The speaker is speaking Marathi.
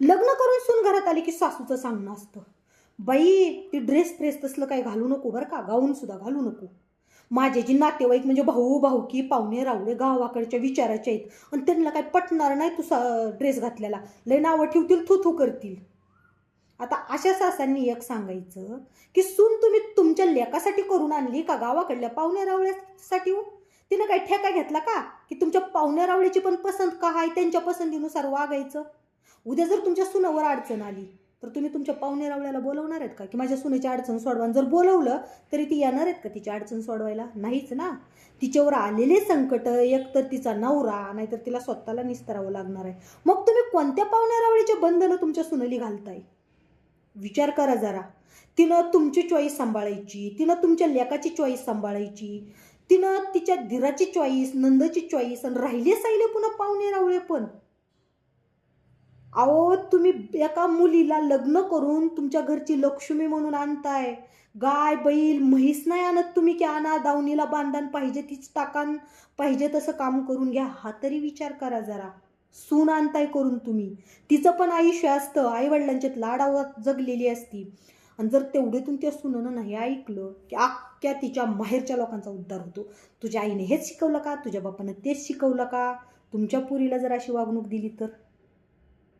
लग्न करून सून घरात आली की सासूचं सांगणं असतं. बाई ती ड्रेस फ्रेस तसलं काही घालू नको बरं का गाऊन सुद्धा घालू नको. माझे जी नातेवाईक म्हणजे भाऊ भाऊकी पाहुणे रावळे गावाकडच्या विचाराचे आहेत. आणि त्यांना काय पटणार नाही तू ड्रेस घातलेला लय नावं ठेवतील थू थू करतील. आता अशा सासांनी एक सांगायचं की सून तुम्ही तुमच्या लेकासाठी करून आणली का गावाकडल्या पाहुण्या रावळ्यासाठी हो? तिनं काय ठेका घेतला का? की तुमच्या पाहुण्या रावळ्याची पण पसंत का आहे? त्यांच्या पसंतीनुसार वागायचं. उद्या जर तुमच्या सुनावर अडचण आली तर तुम्ही तुमच्या पाहुणे रावळ्याला बोलवणार आहेत का? की माझ्या सुनेची अडचण सोडवा जर बोलवलं तरी ती येणार आहेत का तिची अडचण सोडवायला? नाहीच ना. तिच्यावर आलेले संकट एकतर तिचा नवरा नाहीतर तिला स्वतःला निस्तरावं लागणार आहे. मग तुम्ही कोणत्या पाहुणे रावळीचे बंधनं तुमच्या सुनली घालताय? विचार करा जरा. तिनं तुमची चॉईस सांभाळायची तिनं तुमच्या लेकाची चॉईस सांभाळायची तिनं तिच्या धीराची चॉईस नंदची चॉईस आणि राहिले साहिले पुन्हा पाहुणे रावळे पण. अहो तुम्ही एका मुलीला लग्न करून तुमच्या घरची लक्ष्मी म्हणून आणताय. गाय बैल म्हैस नाही आणत तुम्ही की आणा दावणीला बांधण पाहिजे तीच टाकान पाहिजे तसं काम करून घ्या. हा तरी विचार करा जरा. सून आणताय करून तुम्ही. तिचं पण आयुष्य असतं. आईवडिलांच्यात लाडावत जगलेली असती. आणि जर तेवढेतून त्या सुननं नाही ऐकलं की अख्ख्या तिच्या माहेरच्या लोकांचा उद्धार होतो. तुझ्या आईने हेच शिकवलं का? तुझ्या बापानं तेच शिकवलं का? तुमच्या पुरीला जर अशी वागणूक दिली तर?